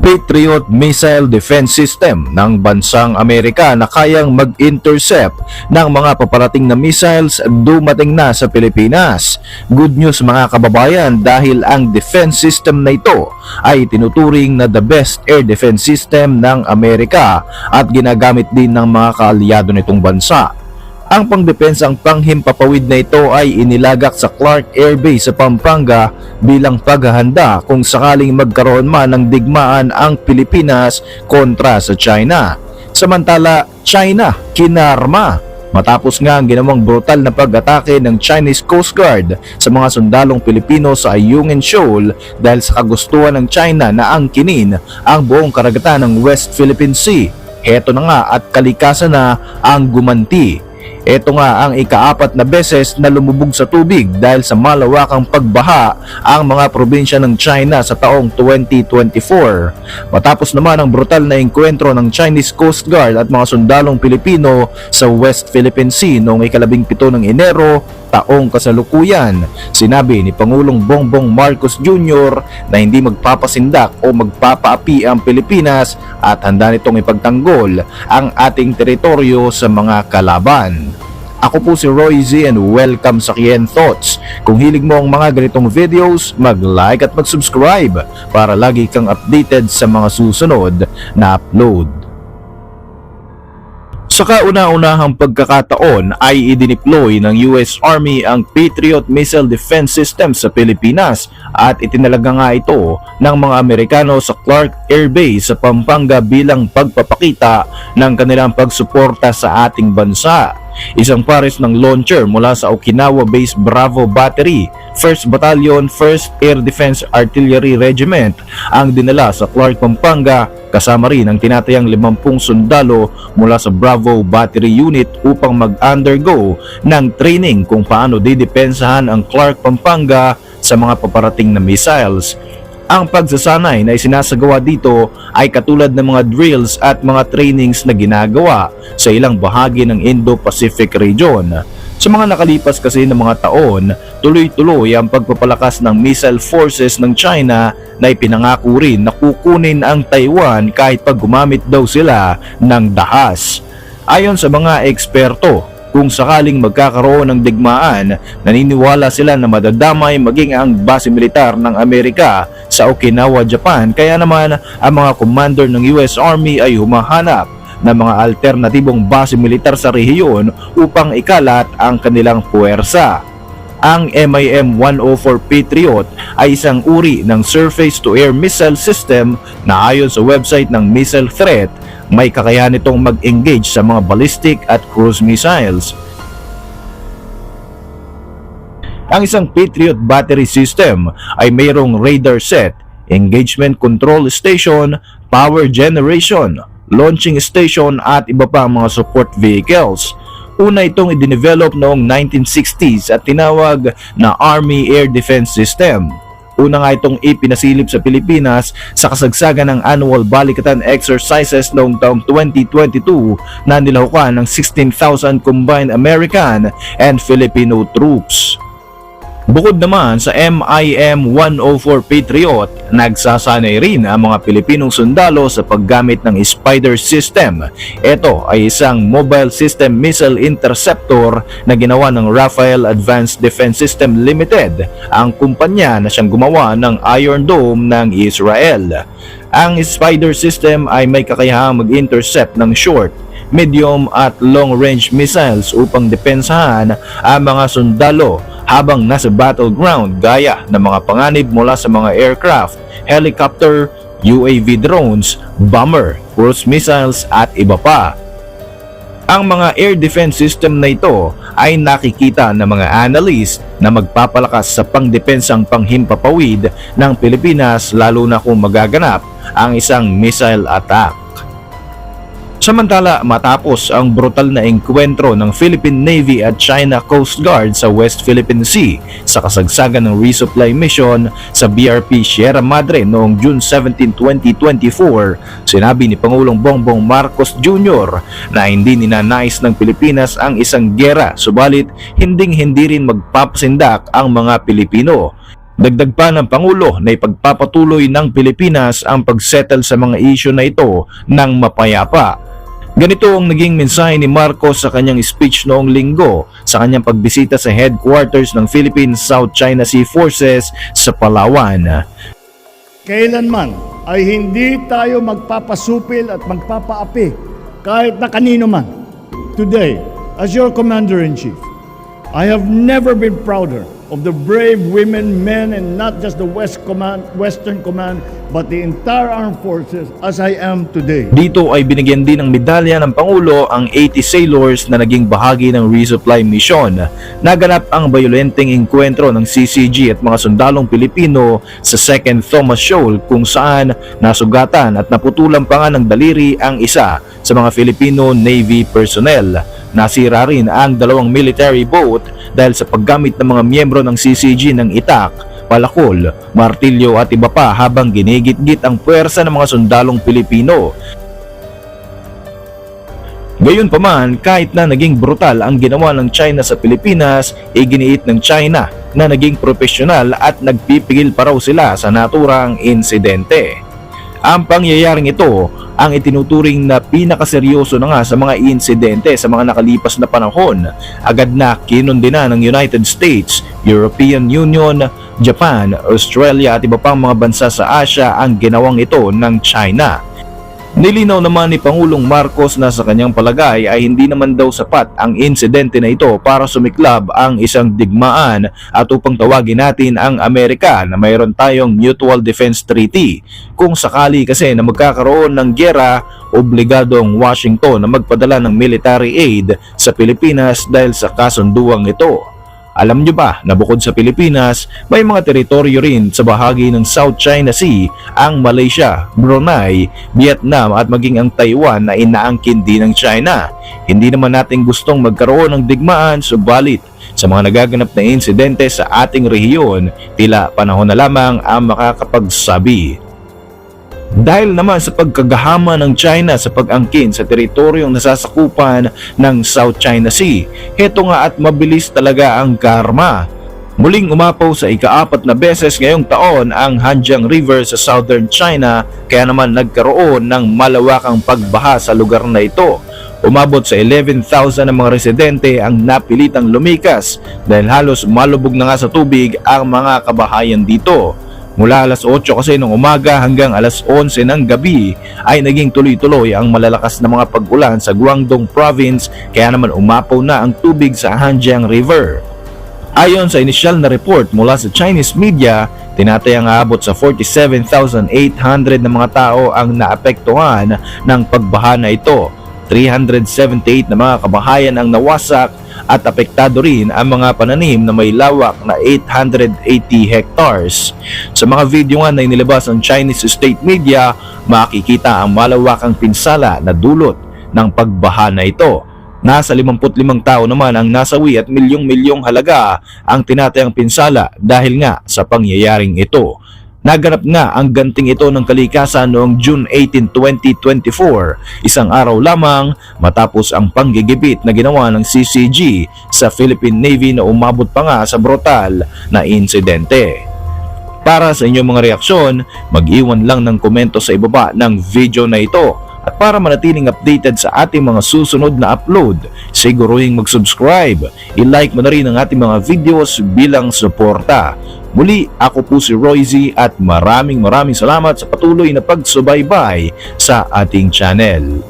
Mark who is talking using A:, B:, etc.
A: Patriot Missile Defense System ng bansang Amerika na kayang mag-intercept ng mga paparating na missiles dumating na sa Pilipinas. Good news mga kababayan dahil ang defense system na ito ay tinuturing na the best air defense system ng Amerika at ginagamit din ng mga kaalyado nitong bansa. Ang pangdepensang panghimpapawid na ito ay inilagak sa Clark Air Base sa Pampanga bilang paghahanda kung sakaling magkaroon man ng digmaan ang Pilipinas kontra sa China. Samantala, China kinarma matapos nga ang ginawang brutal na pag-atake ng Chinese Coast Guard sa mga sundalong Pilipino sa Ayungin Shoal dahil sa kagustuhan ng China na angkinin ang buong karagatan ng West Philippine Sea. Heto na nga at kalikasan na ang gumanti. Ito nga ang ikaapat na beses na lumubog sa tubig dahil sa malawakang pagbaha ang mga probinsya ng China sa taong 2024. Matapos naman ang brutal na engkwentro ng Chinese Coast Guard at mga sundalong Pilipino sa West Philippine Sea noong ikalabing pito ng Enero taong kasalukuyan. Sinabi ni Pangulong Bongbong Marcos Jr. na hindi magpapasindak o magpapaapi ang Pilipinas at handa nitong ipagtanggol ang ating teritoryo sa mga kalaban. Ako po si Roy Z and welcome sa Kien Thoughts. Kung hilig mo ang mga ganitong videos, mag-like at mag-subscribe para lagi kang updated sa mga susunod na upload. Sa kauna-unahang pagkakataon ay idineploy ng US Army ang Patriot Missile Defense System sa Pilipinas at itinalaga nga ito ng mga Amerikano sa Clark Air Base sa Pampanga bilang pagpapakita ng kanilang pagsuporta sa ating bansa. Isang pares ng launcher mula sa Okinawa-based Bravo Battery, 1st Battalion, 1st Air Defense Artillery Regiment ang dinala sa Clark, Pampanga kasama rin ang tinatayang 50 sundalo mula sa Bravo Battery Unit upang mag-undergo ng training kung paano didepensahan ang Clark, Pampanga sa mga paparating na missiles. Ang pagsasanay na isinasagawa dito ay katulad ng mga drills at mga trainings na ginagawa sa ilang bahagi ng Indo-Pacific region. Sa mga nakalipas kasi ng mga taon, tuloy-tuloy ang pagpapalakas ng missile forces ng China na ipinangako rin na kukunin ang Taiwan kahit pag gumamit daw sila ng dahas. Ayon sa mga eksperto, kung sakaling magkakaroon ng digmaan, naniniwala sila na madadamay maging ang base militar ng Amerika sa Okinawa, Japan. Kaya naman ang mga commander ng US Army ay humahanap ng mga alternatibong base militar sa rehiyon upang ikalat ang kanilang puwersa. Ang MIM-104 Patriot ay isang uri ng surface-to-air missile system na ayon sa website ng Missile Threat may kakayahan itong mag-engage sa mga ballistic at cruise missiles. Ang isang Patriot battery system ay mayroong radar set, engagement control station, power generation, launching station at iba pang mga support vehicles. Una itong idinevelop noong 1960s at tinawag na Army Air Defense System. Una nga itong ipinasilip sa Pilipinas sa kasagsagan ng annual balikatan exercises noong taong 2022 na nilahukan ng 16,000 combined American and Filipino troops. Bukod naman sa MIM-104 Patriot, nagsasanay rin ang mga Pilipinong sundalo sa paggamit ng Spider System. Ito ay isang mobile system missile interceptor na ginawa ng Rafael Advanced Defense System Limited, ang kumpanya na siyang gumawa ng Iron Dome ng Israel. Ang Spider System ay may kakayahang mag-intercept ng short, medium at long-range missiles upang depensahan ang mga sundalo habang nasa battleground gaya ng mga panganib mula sa mga aircraft, helicopter, UAV drones, bomber, cruise missiles at iba pa. Ang mga air defense system na ito ay nakikita ng mga analyst na magpapalakas sa pangdepensang panghimpapawid ng Pilipinas lalo na kung magaganap ang isang missile attack. Samantala, matapos ang brutal na engkwentro ng Philippine Navy at China Coast Guard sa West Philippine Sea sa kasagsagan ng resupply mission sa BRP Sierra Madre noong June 17, 2024, sinabi ni Pangulong Bongbong Marcos Jr. na hindi ninanais ng Pilipinas ang isang gera subalit hinding hindi rin magpapasindak ang mga Pilipino Dagdag pa ng Pangulo na ipagpapatuloy ng Pilipinas ang pagsettle sa mga isyu na ito ng mapayapa. Ganito ang naging mensahe ni Marcos sa kanyang speech noong linggo sa kanyang pagbisita sa headquarters ng Philippine South China Sea Forces sa Palawan.
B: Kailanman ay hindi tayo magpapasupil at magpapaapi kahit na kanino man. Today, as your Commander-in-Chief, I have never been prouder of the brave women, men, and not just the West Command, Western Command, but the entire armed forces as I am today.
A: Dito ay binigyan din ng medalya ng Pangulo ang 80 sailors na naging bahagi ng resupply mission. Naganap ang bayolenteng engkwentro ng CCG at mga sundalong Pilipino sa 2nd Thomas Shoal kung saan nasugatan at naputulan pa nga ng daliri ang isa sa mga Filipino Navy personnel. Nasira rin ang dalawang military boat dahil sa paggamit ng mga miyembro ng CCG ng itak, palakol, martilyo at iba pa habang ginigit-git ang puwersa ng mga sundalong Pilipino. Gayunpaman, kahit na naging brutal ang ginawa ng China sa Pilipinas, iginiit ng China na naging profesional at nagpipigil pa raw sila sa naturang insidente. Ang pangyayaring ito ang itinuturing na pinakaseryoso na nga sa mga insidente sa mga nakalipas na panahon. Agad na kinundina ng United States, European Union, Japan, Australia at iba pang mga bansa sa Asia ang ginawang ito ng China. Nilinaw naman ni Pangulong Marcos na sa kanyang palagay ay hindi naman daw sapat ang insidente na ito para sumiklab ang isang digmaan at upang tawagin natin ang Amerika na mayroon tayong Mutual Defense Treaty. Kung sakali kasi na magkakaroon ng gera, obligado ang Washington na magpadala ng military aid sa Pilipinas dahil sa kasunduang ito. Alam nyo ba na bukod sa Pilipinas, may mga teritoryo rin sa bahagi ng South China Sea ang Malaysia, Brunei, Vietnam at maging ang Taiwan na inaangkin din ng China. Hindi naman natin gustong magkaroon ng digmaan subalit sa mga nagaganap na insidente sa ating rehiyon, tila panahon na lamang ang makakapagsabi. Dahil naman sa pagkagahama ng China sa pag-angkin sa teritoryong nasasakupan ng South China Sea, heto nga at mabilis talaga ang karma. Muling umapaw sa ikaapat na beses ngayong taon ang Hanjiang River sa southern China kaya naman nagkaroon ng malawakang pagbaha sa lugar na ito. Umabot sa 11,000 ng mga residente ang napilitang lumikas dahil halos malubog na nga sa tubig ang mga kabahayan dito. Mula alas 8 kasi ng umaga hanggang alas 11 ng gabi ay naging tuloy-tuloy ang malalakas na mga pag-ulan sa Guangdong Province kaya naman umapaw na ang tubig sa Hanjiang River. Ayon sa inisyal na report mula sa Chinese media, tinatayang aabot sa 47,800 na mga tao ang naapektuhan ng pagbaha na ito. 378 na mga kabahayan ang nawasak at apektado rin ang mga pananim na may lawak na 880 hectares. Sa mga video nga na inilabas ng Chinese state media, makikita ang malawakang pinsala na dulot ng pagbaha na ito. Nasa 55 tao naman ang nasawi at milyong-milyong halaga ang tinatayang pinsala dahil nga sa pangyayaring ito. Naganap nga ang ganting ito ng kalikasan noong June 18, 2024, isang araw lamang matapos ang panggigipit na ginawa ng CCG sa Philippine Navy na umabot pa nga sa brutal na insidente. Para sa inyong mga reaksyon, mag-iwan lang ng komento sa ibaba ng video na ito at para manatiling updated sa ating mga susunod na upload, siguruhing mag-subscribe. I-like mo na rin ang ating mga videos bilang suporta. Muli, ako po si Royzy at maraming maraming salamat sa patuloy na pagsubaybay sa ating channel.